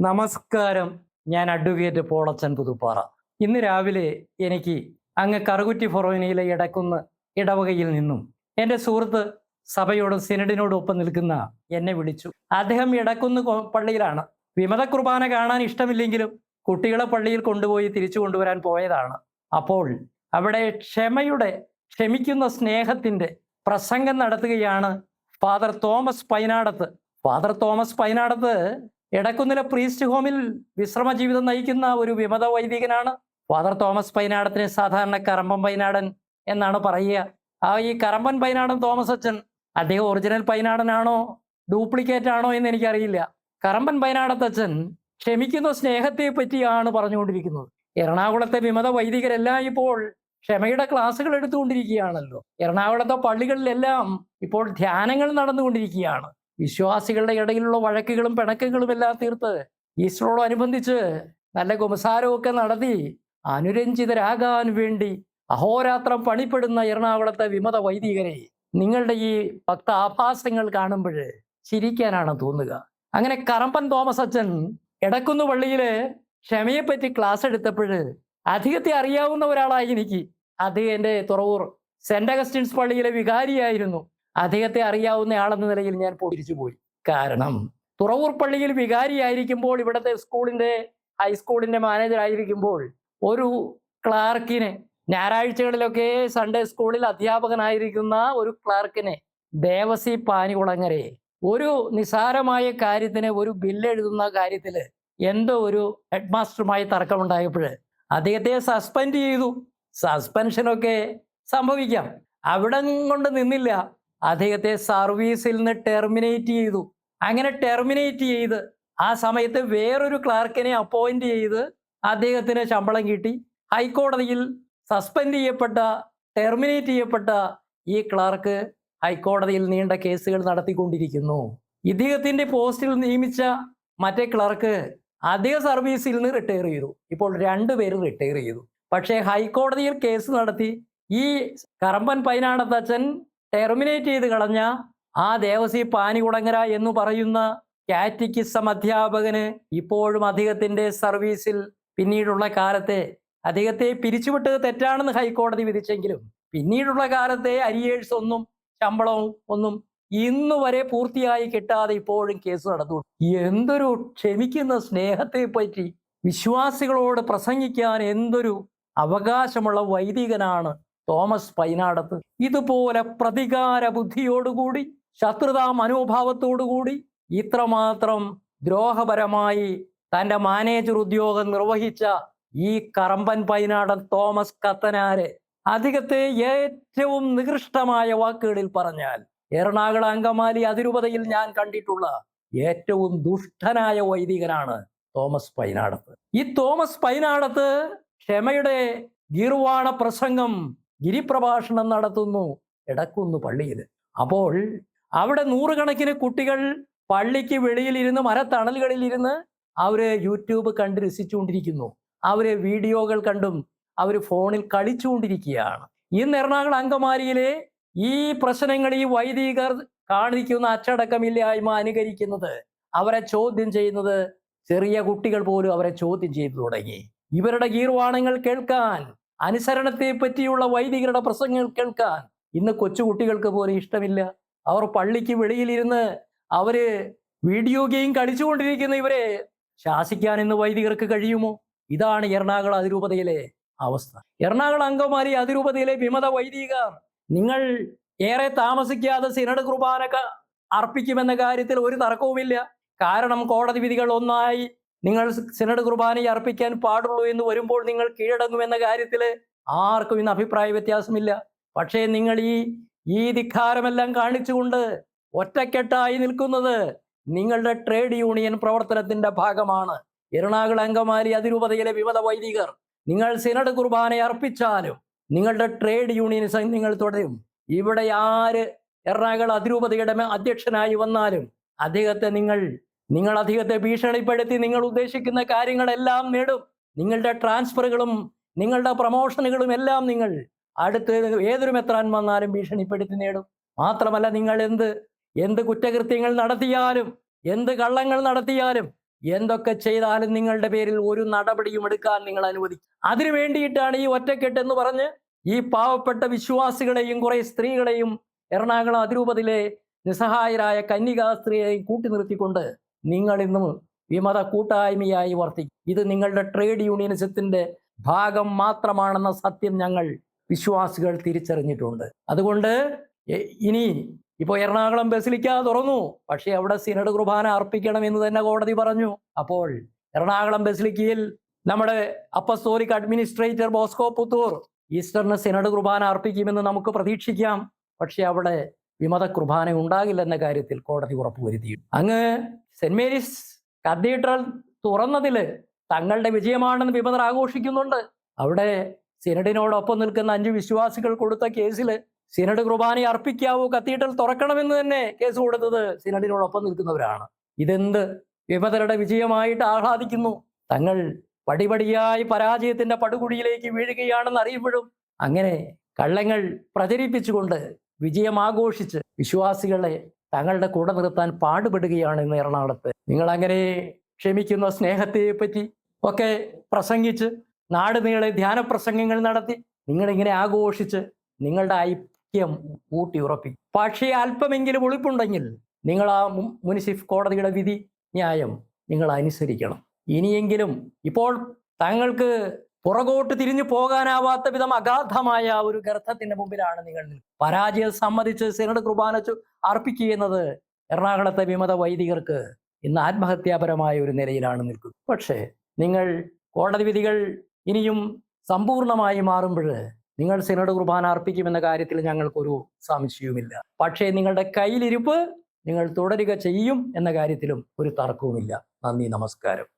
നമസ്കാരം. ഞാൻ അഡ്വക്കേറ്റ് പോളച്ചൻ പുതുപ്പാറ. ഇന്ന് രാവിലെ എനിക്ക് അങ്ങ് കറുകുറ്റി ഫൊറോനയിലെ ഇടക്കുന്ന് ഇടവകയിൽ നിന്നും എന്റെ സുഹൃത്ത് സഭയോടും സിനഡിനോടും ഒപ്പം നിൽക്കുന്ന എന്നെ വിളിച്ചു. അദ്ദേഹം ഇടക്കുന്ന് പള്ളിയിലാണ്. വിമത കുർബാന കാണാൻ ഇഷ്ടമില്ലെങ്കിലും കുട്ടികളെ പള്ളിയിൽ കൊണ്ടുപോയി തിരിച്ചു കൊണ്ടുവരാൻ പോയതാണ്. അപ്പോൾ അവിടെ ക്ഷമയുടെ ക്ഷമിക്കുന്ന സ്നേഹത്തിന്റെ പ്രസംഗം നടത്തുകയാണ് father Thomas Painadath. Father Thomas Painadath എടക്കുന്നിലെ പ്രീസ്റ്റ് ഹോമിൽ വിശ്രമ ജീവിതം നയിക്കുന്ന ഒരു വിമത വൈദികനാണ്. ഫാദർ തോമസ് പൈനാടത്തിന് സാധാരണ കറമ്പൻ പൈനാടൻ എന്നാണ് പറയുക. ആ ഈ കറമ്പൻ പൈനാടൻ തോമസ് അച്ഛൻ അദ്ദേഹം ഒറിജിനൽ പൈനാടനാണോ ഡ്യൂപ്ലിക്കേറ്റ് ആണോ എന്ന് എനിക്കറിയില്ല. കറമ്പൻ പൈനാടത്തച്ഛൻ ക്ഷമിക്കുന്ന സ്നേഹത്തെ പറ്റിയാണ് പറഞ്ഞുകൊണ്ടിരിക്കുന്നത്. എറണാകുളത്തെ വിമത വൈദികരെല്ലാം ഇപ്പോൾ ക്ഷമയുടെ ക്ലാസ്സുകൾ എടുത്തുകൊണ്ടിരിക്കുകയാണല്ലോ. എറണാകുളത്തെ പള്ളികളിലെല്ലാം ഇപ്പോൾ ധ്യാനങ്ങൾ നടന്നുകൊണ്ടിരിക്കുകയാണ്. വിശ്വാസികളുടെ ഇടയിലുള്ള വഴക്കുകളും പിണക്കുകളും എല്ലാം തീർത്ത് ഈസ്റ്ററോടനുബന്ധിച്ച് നല്ല കുമസാരമൊക്കെ നടത്തി അനുരഞ്ജിതരാകാൻ വേണ്ടി അഹോരാത്രം പണിപ്പെടുന്ന എറണാകുളത്തെ വിമത വൈദികരെ നിങ്ങളുടെ ഈ ഭക്ത ആഭാസങ്ങൾ കാണുമ്പോൾ ചിരിക്കാനാണ് തോന്നുക. അങ്ങനെ കറമ്പൻ തോമസ് അച്ഛൻ എടക്കുന്ന് പള്ളിയിൽ ക്ഷമയെപ്പറ്റി ക്ലാസ് എടുത്തപ്പോൾ അധികത്തെ അറിയാവുന്ന ഒരാളായി എനിക്ക് അദ്ദേഹം എന്റെ തുറവൂർ സെന്റ് അഗസ്റ്റിൻസ് പള്ളിയിലെ വികാരിയായിരുന്നു. അദ്ദേഹത്തെ അറിയാവുന്ന ആളെന്ന നിലയിൽ ഞാൻ പൊടിച്ചു പോയി. കാരണം തുറവൂർ പള്ളിയിൽ വികാരിയായിരിക്കുമ്പോൾ ഇവിടുത്തെ സ്കൂളിന്റെ ഹൈസ്കൂളിന്റെ മാനേജർ ആയിരിക്കുമ്പോൾ ഒരു ക്ലാർക്കിനെ ഞായറാഴ്ചകളിലൊക്കെ സൺഡേ സ്കൂളിൽ അധ്യാപകനായിരിക്കുന്ന ഒരു ക്ലാർക്കിനെ ദേവസി പാനികുളങ്ങരെ ഒരു നിസാരമായ കാര്യത്തിന് ഒരു ബില്ല് എഴുതുന്ന കാര്യത്തിൽ എന്തോ ഒരു ഹെഡ് മാസ്റ്ററുമായി തർക്കമുണ്ടായപ്പോൾ അദ്ദേഹത്തെ സസ്പെൻഡ് ചെയ്തു. സസ്പെൻഷനൊക്കെ സംഭവിക്കാം. അവിടെ കൊണ്ട് നിന്നില്ല. അദ്ദേഹത്തെ സർവീസിൽ നിന്ന് ടെർമിനേറ്റ് ചെയ്തു. അങ്ങനെ ടെർമിനേറ്റ് ചെയ്ത് ആ സമയത്ത് വേറൊരു ക്ലാർക്കിനെ അപ്പോയിന്റ് ചെയ്ത് അദ്ദേഹത്തിന് ശമ്പളം കിട്ടി. ഹൈക്കോടതിയിൽ സസ്പെൻഡ് ചെയ്യപ്പെട്ട ടെർമിനേറ്റ് ചെയ്യപ്പെട്ട ഈ ക്ലാർക്ക് ഹൈക്കോടതിയിൽ നീണ്ട കേസുകൾ നടത്തിക്കൊണ്ടിരിക്കുന്നു. ഇദ്ദേഹത്തിന്റെ പോസ്റ്റിൽ നിയമിച്ച മറ്റേ ക്ലർക്ക് അതേ സർവീസിൽ നിന്ന് റിട്ടയർ ചെയ്തു. ഇപ്പോൾ രണ്ടുപേരും റിട്ടയർ ചെയ്തു. പക്ഷേ ഹൈക്കോടതിയിൽ കേസ് നടത്തി ഈ കറമ്പൻ പൈനാടത്തച്ഛൻ ടെർമിനേറ്റ് ചെയ്ത് കളഞ്ഞ ആ ദേവസി പാനികുടങ്ങര എന്ന് പറയുന്ന കാറ്റിക്കിസം അധ്യാപകന് ഇപ്പോഴും അദ്ദേഹത്തിന്റെ സർവീസിൽ പിന്നീടുള്ള കാലത്തെ അദ്ദേഹത്തെ പിരിച്ചുവിട്ടത് തെറ്റാണെന്ന് ഹൈക്കോടതി വിധിച്ചെങ്കിലും പിന്നീടുള്ള കാലത്തെ അരിയേഴ്സ് ഒന്നും ശമ്പളവും ഒന്നും ഇന്നു വരെ പൂർത്തിയായി കിട്ടാതെ ഇപ്പോഴും കേസ് നടന്നു. എന്തൊരു ക്ഷമിക്കുന്ന സ്നേഹത്തെ പറ്റി വിശ്വാസികളോട് പ്രസംഗിക്കാൻ എന്തൊരു അവകാശമുള്ള വൈദികനാണ് തോമസ് പൈനാടത്ത്. ഇതുപോലെ പ്രതികാര ബുദ്ധിയോടുകൂടി ശത്രുതാ മനോഭാവത്തോടുകൂടി ഇത്രമാത്രം ദ്രോഹപരമായി തന്റെ മാനേജർ ഉദ്യോഗം നിർവഹിച്ച ഈ കറമ്പൻ പൈനാടൻ തോമസ് കത്തനാരെ അധികത്തെ ഏറ്റവും നികൃഷ്ടമായ വാക്കുകളിൽ പറഞ്ഞാൽ എറണാകുളം അങ്കമാലി അതിരൂപതയിൽ ഞാൻ കണ്ടിട്ടുള്ള ഏറ്റവും ദുഷ്ടനായ വൈദികനാണ് തോമസ് പൈനാടത്ത്. ഈ തോമസ് പൈനാടത്ത് ക്ഷമയുടെ ഗീർവാണ പ്രസംഗം ഗിരിപ്രഭാഷണം നടത്തുന്നു. ഇടക്കുന്നു പള്ളിയിൽ അപ്പോൾ അവിടെ നൂറുകണക്കിന് കുട്ടികൾ പള്ളിക്ക് വെളിയിലിരുന്ന് മരത്തണലുകളിലിരുന്ന് അവരെ യൂട്യൂബ് കണ്ട് രസിച്ചുകൊണ്ടിരിക്കുന്നു. അവരെ വീഡിയോകൾ കണ്ടും അവർ ഫോണിൽ കളിച്ചുകൊണ്ടിരിക്കുകയാണ്. ഇന്ന് എറണാകുളം അങ്കമാലിയിലെ ഈ പ്രശ്നങ്ങൾ ഈ വൈദികർ കാണിക്കുന്ന അച്ചടക്കമില്ലായ്മ അനുകരിക്കുന്നത് അവരെ ചോദ്യം ചെയ്യുന്നത് ചെറിയ കുട്ടികൾ പോലും അവരെ ചോദ്യം ചെയ്തു തുടങ്ങി. ഇവരുടെ ഗീർവാണങ്ങൾ കേൾക്കാൻ അനുസരണത്തെ പറ്റിയുള്ള വൈദികരുടെ പ്രസംഗങ്ങൾ കേൾക്കാൻ ഇന്ന് കൊച്ചുകുട്ടികൾക്ക് പോലും ഇഷ്ടമില്ല. അവർ പള്ളിക്ക് വെളിയിലിരുന്ന് അവർ വീഡിയോ ഗെയിം കളിച്ചുകൊണ്ടിരിക്കുന്ന ഇവരെ ശാസിക്കാൻ ഇന്ന് വൈദികർക്ക് കഴിയുമോ? ഇതാണ് എറണാകുളം അതിരൂപതയിലെ അവസ്ഥ. എറണാകുളം അങ്കമാലി അതിരൂപതയിലെ വിമത വൈദികർ നിങ്ങൾ ഏറെ താമസിക്കാതെ സിനഡ് കുർബാനൊക്കെ അർപ്പിക്കുമെന്ന കാര്യത്തിൽ ഒരു തർക്കവുമില്ല. കാരണം കോടതി വിധികൾ ഒന്നായി നിങ്ങൾ സിനഡ് കുർബാന അർപ്പിക്കാൻ പാടുള്ളൂ എന്ന് വരുമ്പോൾ നിങ്ങൾ കീഴടങ്ങുമെന്ന കാര്യത്തിൽ ആർക്കും ഇന്ന് അഭിപ്രായ വ്യത്യാസമില്ല. പക്ഷേ നിങ്ങൾ ഈ ഈ ധിക്കാരമെല്ലാം കാണിച്ചുകൊണ്ട് ഒറ്റക്കെട്ടായി നിൽക്കുന്നത് നിങ്ങളുടെ ട്രേഡ് യൂണിയൻ പ്രവർത്തനത്തിന്റെ ഭാഗമാണ്. എറണാകുളം അങ്കമാലി അതിരൂപതയിലെ വിമത വൈദികർ നിങ്ങൾ സിനഡ് കുർബാന അർപ്പിച്ചാലും നിങ്ങളുടെ ട്രേഡ് യൂണിയൻ നിങ്ങൾ തുടരും. ഇവിടെ ആര് എറണാകുളം അതിരൂപതയുടെ അധ്യക്ഷനായി വന്നാലും അദ്ദേഹത്തെ നിങ്ങൾ നിങ്ങൾ അധികത്തെ ഭീഷണിപ്പെടുത്തി നിങ്ങൾ ഉദ്ദേശിക്കുന്ന കാര്യങ്ങളെല്ലാം നേടും. നിങ്ങളുടെ ട്രാൻസ്ഫറുകളും നിങ്ങളുടെ പ്രൊമോഷനുകളും എല്ലാം നിങ്ങൾ അടുത്ത് ഏതൊരു മെത്രാൻ വന്നാലും ഭീഷണിപ്പെടുത്തി നേടും. മാത്രമല്ല നിങ്ങൾ എന്ത് എന്ത് കുറ്റകൃത്യങ്ങൾ നടത്തിയാലും എന്ത് കള്ളങ്ങൾ നടത്തിയാലും എന്തൊക്കെ ചെയ്താലും നിങ്ങളുടെ പേരിൽ ഒരു നടപടിയും എടുക്കാൻ നിങ്ങൾ അനുവദിക്കും. അതിനു വേണ്ടിയിട്ടാണ് ഈ ഒറ്റക്കെട്ട് എന്ന് പറഞ്ഞ് ഈ പാവപ്പെട്ട വിശ്വാസികളെയും കുറെ സ്ത്രീകളെയും എറണാകുളം അതിരൂപതയിലെ നിസ്സഹായരായ കന്യകാ സ്ത്രീയെയും കൂട്ടി നിർത്തിക്കൊണ്ട് നിങ്ങൾ ഇന്നും വിമത കൂട്ടായ്മയായി വർത്തിക്കും ഇത് നിങ്ങളുടെ ട്രേഡ് യൂണിയനിസത്തിന്റെ ഭാഗം മാത്രമാണെന്ന സത്യം ഞങ്ങൾ വിശ്വാസികൾ തിരിച്ചറിഞ്ഞിട്ടുണ്ട്. അതുകൊണ്ട് ഇനി ഇപ്പോൾ എറണാകുളം ബസിലിക്ക തുറന്നു. പക്ഷേ അവിടെ സിനഡ് കുർബാന അർപ്പിക്കണം എന്ന് തന്നെ കോടതി പറഞ്ഞു. അപ്പോൾ എറണാകുളം ബസിലിക്കയിൽ നമ്മുടെ അപ്പസ്തോലിക് അഡ്മിനിസ്ട്രേറ്റർ ബോസ്കോ പുത്തൂർ ഈസ്റ്ററിന് സിനഡ് കുർബാന അർപ്പിക്കുമെന്ന് നമുക്ക് പ്രതീക്ഷിക്കാം. പക്ഷേ അവിടെ വിമത കുർബാന ഉണ്ടാകില്ലെന്ന കാര്യത്തിൽ കോടതി ഉറപ്പുവരുത്തി അങ്ങ് സെന്റ് മേരീസ് കത്തീഡ്രൽ തുറന്നതിൽ തങ്ങളുടെ വിജയമാണെന്ന് വിമതർ ആഘോഷിക്കുന്നുണ്ട്. അവിടെ സിനഡിനോടൊപ്പം നിൽക്കുന്ന അഞ്ച് വിശ്വാസികൾ കൊടുത്ത കേസിൽ സിനഡ് കുർബാന അർപ്പിക്കാവൂ കത്തീഡ്രൽ തുറക്കണമെന്ന് തന്നെ കേസ് കൊടുത്തത് സിനഡിനോടൊപ്പം നിൽക്കുന്നവരാണ്. ഇതെന്ത്? വിമതരുടെ വിജയമായിട്ട് ആഹ്ലാദിക്കുന്നു. തങ്ങൾ പടിപടിയായി പരാജയത്തിന്റെ പടുകുഴിയിലേക്ക് വീഴുകയാണെന്ന് അറിയുമ്പോഴും അങ്ങനെ കള്ളങ്ങൾ പ്രചരിപ്പിച്ചുകൊണ്ട് വിജയം ആഘോഷിച്ച് വിശ്വാസികളെ തങ്ങളുടെ കൂടെ നിർത്താൻ പാടുപെടുകയാണ് ഇന്ന് എറണാകുളത്ത്. നിങ്ങൾ അങ്ങനെ ക്ഷമിക്കുന്ന സ്നേഹത്തെ പറ്റി ഒക്കെ പ്രസംഗിച്ച് നാട് നീളെ ധ്യാന പ്രസംഗങ്ങൾ നടത്തി നിങ്ങളിങ്ങനെ ആഘോഷിച്ച് നിങ്ങളുടെ ഐക്യം ഊട്ടി ഉറപ്പിക്കും പക്ഷേ അല്പമെങ്കിലും ഒളിപ്പുണ്ടെങ്കിൽ നിങ്ങൾ ആ മുനിസിഫ് കോടതിയുടെ വിധി ന്യായം നിങ്ങൾ അനുസരിക്കണം. ഇനിയെങ്കിലും ഇപ്പോൾ തങ്ങൾക്ക് പുറകോട്ട് തിരിഞ്ഞു പോകാനാവാത്ത വിധം അഗാധമായ ഒരു ഗർത്തത്തിന്റെ മുമ്പിലാണ് നിങ്ങൾ. പരാജയം സമ്മതിച്ച് സിനഡ് കുർബാന അർപ്പിക്കുന്നത് എറണാകുളത്തെ വിമത വൈദികർക്ക് ഇന്ന് ആത്മഹത്യാപരമായ ഒരു നിലയിലാണ് നിൽക്കുന്നത്. പക്ഷേ നിങ്ങൾ കോടതി വിധികൾ ഇനിയും സമ്പൂർണമായി മാറുമ്പോൾ നിങ്ങൾ സിനഡ് കുർബാന അർപ്പിക്കുമെന്ന കാര്യത്തിൽ ഞങ്ങൾക്കൊരു സംശയവുമില്ല. പക്ഷേ നിങ്ങളുടെ കയ്യിലിരിപ്പ് നിങ്ങൾ തുടരുക ചെയ്യും എന്ന കാര്യത്തിലും ഒരു തർക്കവുമില്ല. നന്ദി നമസ്കാരം.